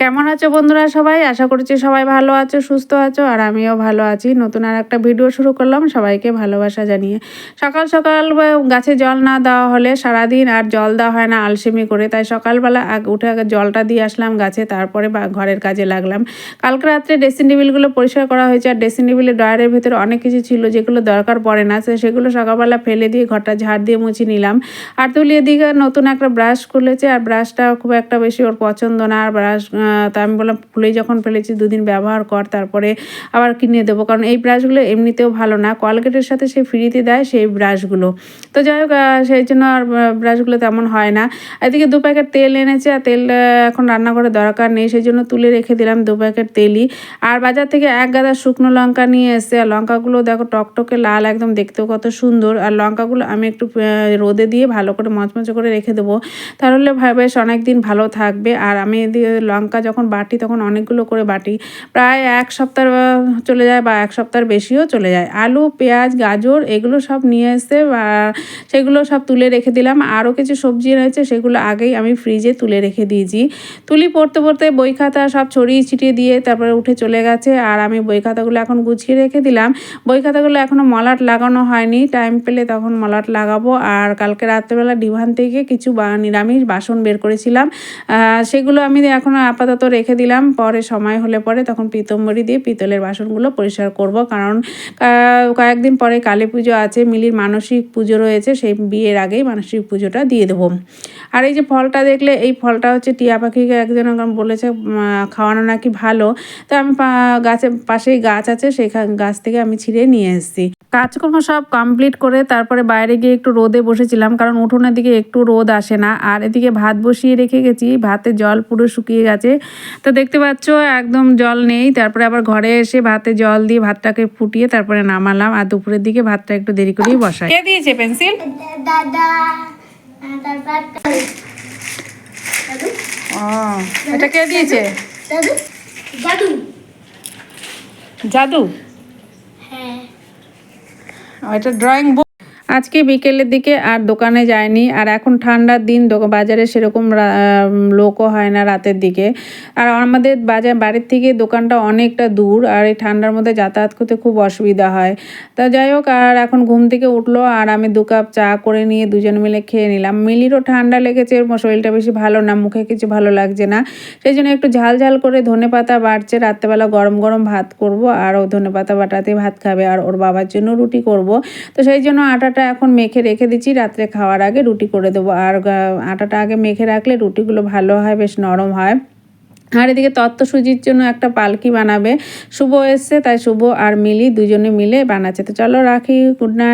কেমন আছো বন্ধুরা সবাই? আশা করছি সবাই ভালো আছো, সুস্থ আছো, আর আমিও ভালো আছি। নতুন আর একটা ভিডিও শুরু করলাম, সবাইকে ভালোবাসা জানিয়ে। সকাল সকাল গাছে জল না দেওয়া হলে সারাদিন আর জল দেওয়া হয় না, আলসেমি করে। তাই সকালবেলা উঠে আগে জলটা দিয়ে আসলাম গাছে, তারপরে ঘরের কাজে লাগলাম। কালকে রাত্রে ড্রেসিং টেবিলগুলো পরিষ্কার করা হয়েছে, আর ড্রেসিং টেবিলের ড্রয়ারের ভেতরে অনেক কিছু ছিল যেগুলো দরকার পড়ে না সেগুলো সকালবেলা ফেলে দিয়ে ঘরটা ঝাড় দিয়ে মুছে নিলাম। আর তুলিয়ে দিকে নতুন একটা ব্রাশ খুলেছে, আর ব্রাশটা খুব একটা বেশি ওর পছন্দ না, আর ব্রাশ তা আমি বললাম খুলে যখন ফেলেছি, দুদিন ব্যবহার কর, তারপরে আবার কিনে দেবো। কারণ এই ব্রাশগুলো এমনিতেও ভালো না। কলগেটের সাথে সে ফ্রিতে দেয় সেই ব্রাশগুলো তো যাই হোক সেই জন্য আর ব্রাশগুলো তেমন হয় না। এদিকে দু প্যাকেট তেল এনেছে, আর তেল এখন রান্না করে দরকার নেই। সেই জন্য তুলে রেখে দিলাম দু প্যাকেট তেলই। আর বাজার থেকে এক গাদা শুকনো লঙ্কা নিয়ে এসে আর লঙ্কাগুলো দেখো, টকটকে লাল, একদম দেখতেও কত সুন্দর। আর লঙ্কাগুলো আমি একটু রোদে দিয়ে ভালো করে মচমচে করে রেখে দেবো। তাহলে বেশ অনেক দিন ভালো থাকবে। আর আমি এদিকে লঙ্কা যখন বাটি, তখন অনেকগুলো করে বাটি। প্রায় এক সপ্তাহ চলে যায় বা এক সপ্তাহের বেশিও চলে যায়। আলু, পেঁয়াজ, গাজর, এগুলো সব নিয়ে এসে সেগুলো সব তুলে রেখে দিলাম। আরও কিছু সবজি রয়েছে, সেগুলো আগেই আমি ফ্রিজে তুলে রেখে দিয়েছি। তুলি পড়তে পড়তে বই খাতা সব ছড়িয়ে ছিটিয়ে দিয়ে তারপরে উঠে চলে গেছে আর আমি বই খাতাগুলো এখন গুছিয়ে রেখে দিলাম। বই খাতাগুলো এখনও মলাট লাগানো হয়নি। টাইম পেলে তখন মলাট লাগাবো। আর কালকে রাত্রেবেলা ডিভান থেকে কিছু বা- নিরামিষ বাসন বের করেছিলাম। সেগুলো আমি এখন আপাতত রেখে দিলাম। পরে সময় হলে পরে তখন পিতম্বরি দিয়ে পিতলের বাসনগুলো পরিষ্কার করব। কারণ কয়েকদিন পরে কালী পুজো আছে, মিলির মানসিক পুজো রয়েছে, সেই বিয়ের আগেই মানসিক পুজোটা দিয়ে দেবো। আর এই যে ফলটা দেখলে, এই ফলটা হচ্ছে টিয়া পাখিকে একজন বলেছে খাওয়ানো নাকি ভালো। তো আমি গাছের পাশেই গাছ আছে সেই গাছ থেকে আমি ছিঁড়ে নিয়ে এসেছি। কাজকর্ম সব কমপ্লিট করে তারপরে বাইরে গিয়ে একটু রোদে বসেছিলাম কারণ উঠোনের দিকে একটু রোদ আসে না। আর এদিকে ভাত বসিয়ে রেখে গেছি ভাতে জল পুরো শুকিয়ে গেছে। তো দেখতে পাচ্ছ একদম জল নেই। তারপরে আবার ঘরে এসে ভাতে জল দিয়ে ভাতটাকে ফুটিয়ে তারপরে নামালাম। আর দুপুরের দিকে ভাতটা একটু দেরি করেই বসাই। কে দিয়েছে পেন্সিল? দাদা ও এটা কে দিয়েছে? দাদু? জাদু? হ্যাঁ। এটা ড্রয়িং বুক আজকে বিকেলের দিকে আর দোকানে যায়নি, আর এখন ঠান্ডার দিন বাজারে সেরকম লোকও হয় না রাতের দিকে। আর আমাদের বাজার বাড়ির থেকে দোকানটা অনেকটা দূর, আর এই ঠান্ডার মধ্যে যাতায়াত করতে খুব অসুবিধা হয়। তা যাই হোক, আর এখন ঘুম থেকে উঠল, আর আমি দু কাপ চা করে নিয়ে দুজন মিলে খেয়ে নিলাম। মিলিরও ঠান্ডা লেগেছে শরীরটা বেশি ভালো না, মুখে কিছু ভালো লাগছে না। সেই জন্য একটু ঝাল ঝাল করে ধনে পাতা বাড়ছে, রাত্রেবেলা গরম গরম ভাত করব, আর ও ধনে পাতা বাটাতে ভাত খাবে, আর ওর বাবার জন্য রুটি করব। তো সেই জন্য আটাটা এখন মেখে রেখে দিচ্ছি। রাত্রে খাওয়ার আগে রুটি করে দেবো। আর আটাটা আগে মেখে রাখলে রুটিগুলো ভালো হয়, বেশ নরম হয়। আর এদিকে তত্ত্ব সুজির জন্য একটা পালকি বানাবে। শুভ এসছে, তাই শুভ আর মিলি দুজনে মিলে বানাচ্ছে। তো চলো রাখি গুড নাইট